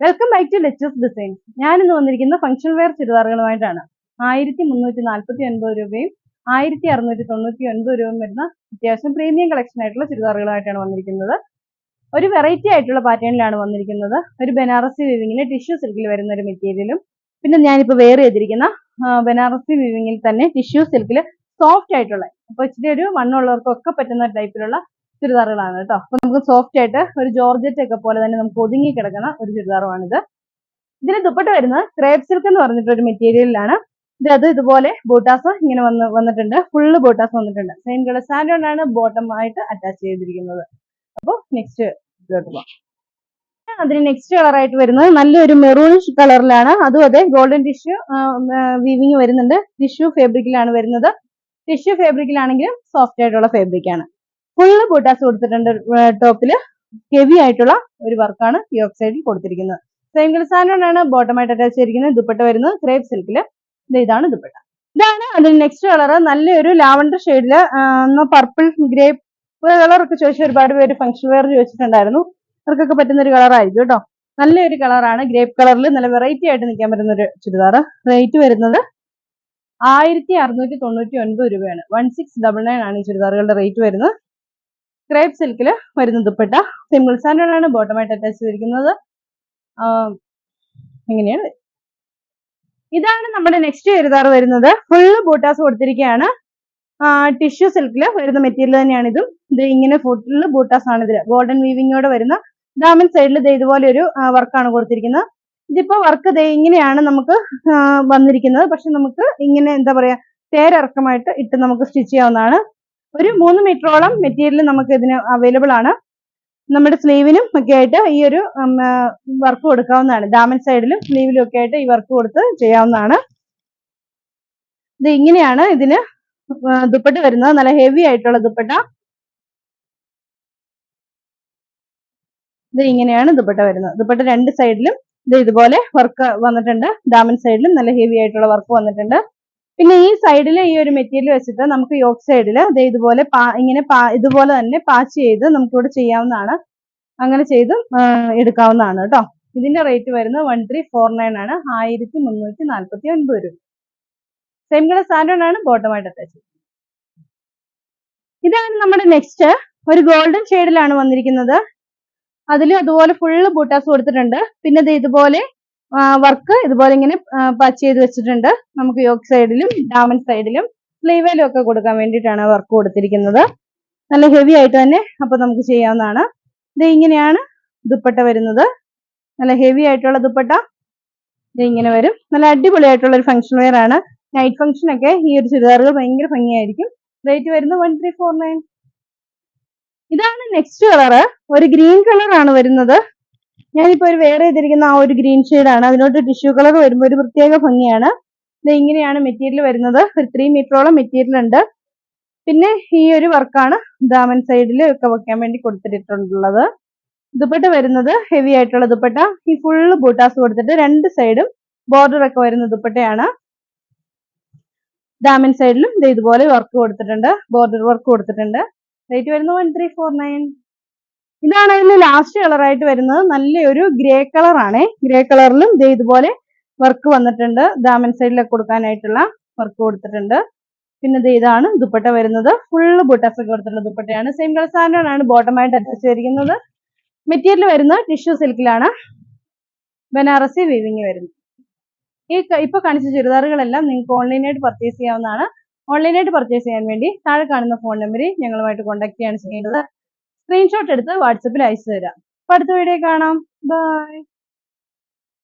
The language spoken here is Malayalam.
Welcome back to leches designs ഞാൻ ഇന്ന് വന്നിരിക്കുന്ന ഫംഗ്ഷൻ വെയർ ചുരിദാറുകളുമായിട്ടാണ്. ആയിരത്തി മുന്നൂറ്റി നാൽപ്പത്തി ഒൻപത് രൂപയും ആയിരത്തി അറുന്നൂറ്റി തൊണ്ണൂറ്റി ഒൻപത് രൂപയും വരുന്ന അത്യാവശ്യം പ്രീമിയം കളക്ഷൻ ആയിട്ടുള്ള ചുരിദാറുകളായിട്ടാണ് വന്നിരിക്കുന്നത്. ഒരു വെറൈറ്റി ആയിട്ടുള്ള പാറ്റേണിലാണ് വന്നിരിക്കുന്നത്. ഒരു ബനാറസി വിവിങ്ങിന് ടിഷ്യൂ സിൽക്കിൽ വരുന്ന ഒരു മെറ്റീരിയലും പിന്നെ ഞാനിപ്പോൾ വെയർ ചെയ്തിരിക്കുന്ന ബനാറസി വിവിങ്ങിൽ തന്നെ ടിഷ്യൂ സിൽക്കിൽ സോഫ്റ്റ് ആയിട്ടുള്ള അപ്പോൾ ഇച്ചിരി ഒരു മണ്ണുള്ളവർക്കൊക്കെ പറ്റുന്ന ടൈപ്പിലുള്ള ചുരിദാറുകളാണ് കേട്ടോ. അപ്പൊ നമുക്ക് സോഫ്റ്റ് ആയിട്ട് ഒരു ജോർജറ്റ് ഒക്കെ പോലെ തന്നെ നമുക്ക് ഒതുങ്ങി കിടക്കുന്ന ഒരു ചുരിദാറുമാണിത്. ഇതിന് ദുപ്പട്ട വരുന്നത് ക്രേപ്പ് സിൽക്ക് എന്ന് പറഞ്ഞിട്ട് ഒരു മെറ്റീരിയലിലാണ് ഇത് അത് ഇതുപോലെ ബോട്ടാസ് ഇങ്ങനെ വന്ന് വന്നിട്ടുണ്ട്. ഫുള്ള് ബോട്ടാസ് വന്നിട്ടുണ്ട്. സെയിം കളർ സാൻഡാണ് ബോട്ടം ആയിട്ട് അറ്റാച്ച് ചെയ്തിരിക്കുന്നത്. അപ്പോൾ നെക്സ്റ്റ് അതിന് നെക്സ്റ്റ് കളർ ആയിട്ട് വരുന്നത് നല്ലൊരു മെറൂൺ കളറിലാണ് അതും അതെ ഗോൾഡൻ ടിഷ്യൂ വീവിങ് വരുന്നുണ്ട്. ടിഷ്യൂ ഫാബ്രിക്കിലാണ് വരുന്നത്. ടിഷ്യൂ ഫാബ്രിക്കിലാണെങ്കിലും സോഫ്റ്റ് ആയിട്ടുള്ള ഫാബ്രിക് ആണ്. ഫുള്ള് ബൂട്ടാസ് കൊടുത്തിട്ടുണ്ട് ടോപ്പിൽ ഹെവി ആയിട്ടുള്ള ഒരു വർക്കാണ് ഈ സൈഡിൽ കൊടുത്തിരിക്കുന്നത്. കളർ സാധനമാണ് ബോട്ടമായിട്ട് അറ്റാച്ച് ചെയ്തിരിക്കുന്നത്. ദുപ്പട്ട വരുന്നത് ക്രേപ്പ് സിൽക്കിൽ ഇതാണ് ദുപ്പട്ട. ഇതാണ് അതിന് നെക്സ്റ്റ് കളർ നല്ലൊരു ലാവണ്ടർ ഷെയ്ഡിൽ പർപ്പിൾ ഗ്രേപ്പ് കളർ ഒക്കെ ചോദിച്ച ഒരുപാട് പേര് ഫംഗ്ഷൻ വെയർ ചോദിച്ചിട്ടുണ്ടായിരുന്നു. അവർക്കൊക്കെ പറ്റുന്ന ഒരു കളർ ആയിരിക്കും കേട്ടോ നല്ലൊരു കളറാണ് ഗ്രേപ്പ് കളറിൽ നല്ല വെറൈറ്റി ആയിട്ട് നിൽക്കാൻ പറ്റുന്ന ഒരു ചുരിദാർ. റേറ്റ് വരുന്നത് ആയിരത്തി അറുന്നൂറ്റി തൊണ്ണൂറ്റി ഒൻപത് രൂപയാണ്. വൺ സിക്സ് ഡബിൾ നയൻ ആണ് ഈ ചുരിദാറുകളുടെ റേറ്റ് വരുന്നത്. ക്രേപ്പ് സിൽക്കിൽ വരുന്ന ദുപ്പട്ട സിമ്പിൾ ആണ് ബോട്ടമായിട്ട് അറ്റാച്ച് ചെയ്തിരിക്കുന്നത്. ഇങ്ങനെയാണ്. ഇതാണ് നമ്മുടെ നെക്സ്റ്റ് ചുരിദാർ വരുന്നത്. ഫുള്ള് ബൂട്ടാസ് കൊടുത്തിരിക്കുകയാണ് ടിഷ്യൂ സിൽക്കിൽ വരുന്ന മെറ്റീരിയൽ തന്നെയാണ് ഇതും. ഇത് ഇങ്ങനെ ഫുള്ള് ബൂട്ടാസ് ആണ് ഇതിൽ ഗോൾഡൻ വീവിങ്ങോടെ വരുന്ന. ഡാമിൻ സൈഡിൽ ഇതുപോലെ ഒരു വർക്കാണ് കൊടുത്തിരിക്കുന്നത്. ഇതിപ്പോ വർക്ക് ദേ ഇങ്ങനെയാണ് നമുക്ക് വന്നിരിക്കുന്നത്. പക്ഷെ നമുക്ക് ഇങ്ങനെ എന്താ പറയാ തേരിറക്കമായിട്ട് ഇട്ട് നമുക്ക് സ്റ്റിച്ച് ചെയ്യാവുന്നതാണ്. ഒരു മൂന്ന് മീറ്ററോളം മെറ്റീരിയൽ നമുക്ക് ഇതിന് അവൈലബിൾ ആണ്. നമ്മുടെ സ്ലീവിനും ഒക്കെ ആയിട്ട് ഈ ഒരു വർക്ക് കൊടുക്കാവുന്നതാണ്. ഡാമൻ സൈഡിലും സ്ലീവിലും ഒക്കെ ആയിട്ട് ഈ വർക്ക് കൊടുത്ത് ചെയ്യാവുന്നതാണ്. ഇത് ഇങ്ങനെയാണ് ഇതിന് ദുപ്പട്ട് വരുന്നത്. നല്ല ഹെവി ആയിട്ടുള്ള ദുപ്പട്ട. ഇത് ഇങ്ങനെയാണ് ദുപ്പട്ട വരുന്നത്. ദുപ്പട്ട രണ്ട് സൈഡിലും ഇത് ഇതുപോലെ വർക്ക് വന്നിട്ടുണ്ട്. ഡാമൻ സൈഡിലും നല്ല ഹെവി ആയിട്ടുള്ള വർക്ക് വന്നിട്ടുണ്ട്. പിന്നെ ഈ സൈഡിൽ ഈ ഒരു മെറ്റീരിയൽ വെച്ചിട്ട് നമുക്ക് യോക്ക് സൈഡിൽ അതേ ഇതുപോലെ ഇങ്ങനെ ഇതുപോലെ തന്നെ പാച്ച് ചെയ്ത് നമുക്ക് ഇവിടെ ചെയ്യാവുന്നതാണ്. അങ്ങനെ ചെയ്ത് എടുക്കാവുന്നതാണ് കേട്ടോ. ഇതിന്റെ റേറ്റ് വരുന്നത് വൺ ത്രീ ഫോർ നയൻ ആണ്. ആയിരത്തി മുന്നൂറ്റി നാൽപ്പത്തി ഒൻപത് രൂപ സെയിം കളർ സാൻഡോൺ ആണ് ബോട്ടമായിട്ട് അറ്റാച്ച് ഇതാണ് നമ്മുടെ നെക്സ്റ്റ് ഒരു ഗോൾഡൻ ഷെയ്ഡിലാണ് വന്നിരിക്കുന്നത്. അതിൽ അതുപോലെ ഫുള്ള് ബൂട്ടാസ് കൊടുത്തിട്ടുണ്ട്. പിന്നെ ഇത് ഇതുപോലെ വർക്ക് ഇതുപോലെ ഇങ്ങനെ പച്ച് ചെയ്ത് വെച്ചിട്ടുണ്ട്. നമുക്ക് യോക്ക് സൈഡിലും ഡാമൻ സൈഡിലും സ്ലീവേലും ഒക്കെ കൊടുക്കാൻ വേണ്ടിയിട്ടാണ് വർക്ക് കൊടുത്തിരിക്കുന്നത്. നല്ല ഹെവി ആയിട്ട് തന്നെ അപ്പൊ നമുക്ക് ചെയ്യാവുന്നതാണ്. ഇത് ഇങ്ങനെയാണ് ദുപ്പട്ട വരുന്നത്. നല്ല ഹെവി ആയിട്ടുള്ള ദുപ്പട്ട. ഇത് ഇങ്ങനെ വരും. നല്ല അടിപൊളിയായിട്ടുള്ള ഒരു ഫംഗ്ഷൻ വെയർ ആണ്. നൈറ്റ് ഫംഗ്ഷൻ ഒക്കെ ഈ ഒരു ചുരിദാറുകൾ ഭയങ്കര ഭംഗിയായിരിക്കും. റേറ്റ് വരുന്നത് വൺ ത്രീ ഫോർ നയൻ ഇതാണ് നെക്സ്റ്റ് കളർ ഒരു ഗ്രീൻ കളർ ആണ് വരുന്നത്. ഞാനിപ്പോ ഒരു വേറെ ചെയ്തിരിക്കുന്ന ആ ഒരു ഗ്രീൻ ആണ്. അതിനോട്ട് ടിഷ്യൂ കളർ വരുമ്പോൾ ഒരു പ്രത്യേക ഭംഗിയാണ്. ഇത് ഇങ്ങനെയാണ് മെറ്റീരിയൽ വരുന്നത്. ഒരു ത്രീ മീറ്ററോളം മെറ്റീരിയൽ ഉണ്ട്. പിന്നെ ഈ ഒരു വർക്കാണ് ദാമൻ സൈഡിൽ ഒക്കെ വെക്കാൻ വേണ്ടി കൊടുത്തിട്ടുള്ളത്. ദുപ്പട്ട വരുന്നത് ഹെവി ആയിട്ടുള്ള ദുപ്പട്ട. ഈ ഫുള്ള് ബൂട്ടാസ് കൊടുത്തിട്ട് രണ്ട് സൈഡും ബോർഡർ ഒക്കെ വരുന്ന ദുപ്പട്ടയാണ്. ദാമൻ സൈഡിലും ഇത് ഇതുപോലെ വർക്ക് കൊടുത്തിട്ടുണ്ട്. ബോർഡർ വർക്ക് കൊടുത്തിട്ടുണ്ട്. റേറ്റ് വരുന്നത് വൺ ത്രീ ഫോർ നയൻ ഇതാണ് അതിൽ ലാസ്റ്റ് കളർ ആയിട്ട് വരുന്നത്. നല്ലൊരു ഗ്രേ കളർ ആണ്. ഗ്രേ കളറിലും ഇത് ഇതുപോലെ വർക്ക് വന്നിട്ടുണ്ട്. ദാമൻ സൈഡിലൊക്കെ കൊടുക്കാനായിട്ടുള്ള വർക്ക് കൊടുത്തിട്ടുണ്ട്. പിന്നെ ഇത് ഇതാണ് ദുപ്പട്ട വരുന്നത്. ഫുള്ള് ബുട്ടസ് കൊടുത്തിട്ടുള്ള ദുപ്പട്ടയാണ്. സെയിം കളർ സാധനമാണ് ബോട്ടമായിട്ട് അറ്റാച്ച് ചെയ്തിരിക്കുന്നത്. മെറ്റീരിയൽ വരുന്നത് ടിഷ്യൂ സിൽക്കിലാണ് ബനാറസി വീവിങ് വരുന്നത്. ഈ ഇപ്പൊ കാണിച്ച ചുരിദാറുകളെല്ലാം നിങ്ങൾക്ക് ഓൺലൈനായിട്ട് പർച്ചേസ് ചെയ്യാവുന്നതാണ്. ഓൺലൈനായിട്ട് പർച്ചേസ് ചെയ്യാൻ വേണ്ടി താഴെ കാണുന്ന ഫോൺ നമ്പറിൽ ഞങ്ങളുമായിട്ട് കോൺടാക്ട് ചെയ്യാണ് ചെയ്യേണ്ടത്. സ്ക്രീൻഷോട്ട് എടുത്ത് വാട്സപ്പിൽ അയച്ചു തരാം. അപ്പൊ അടുത്ത വീഡിയോ കാണാം. ബൈ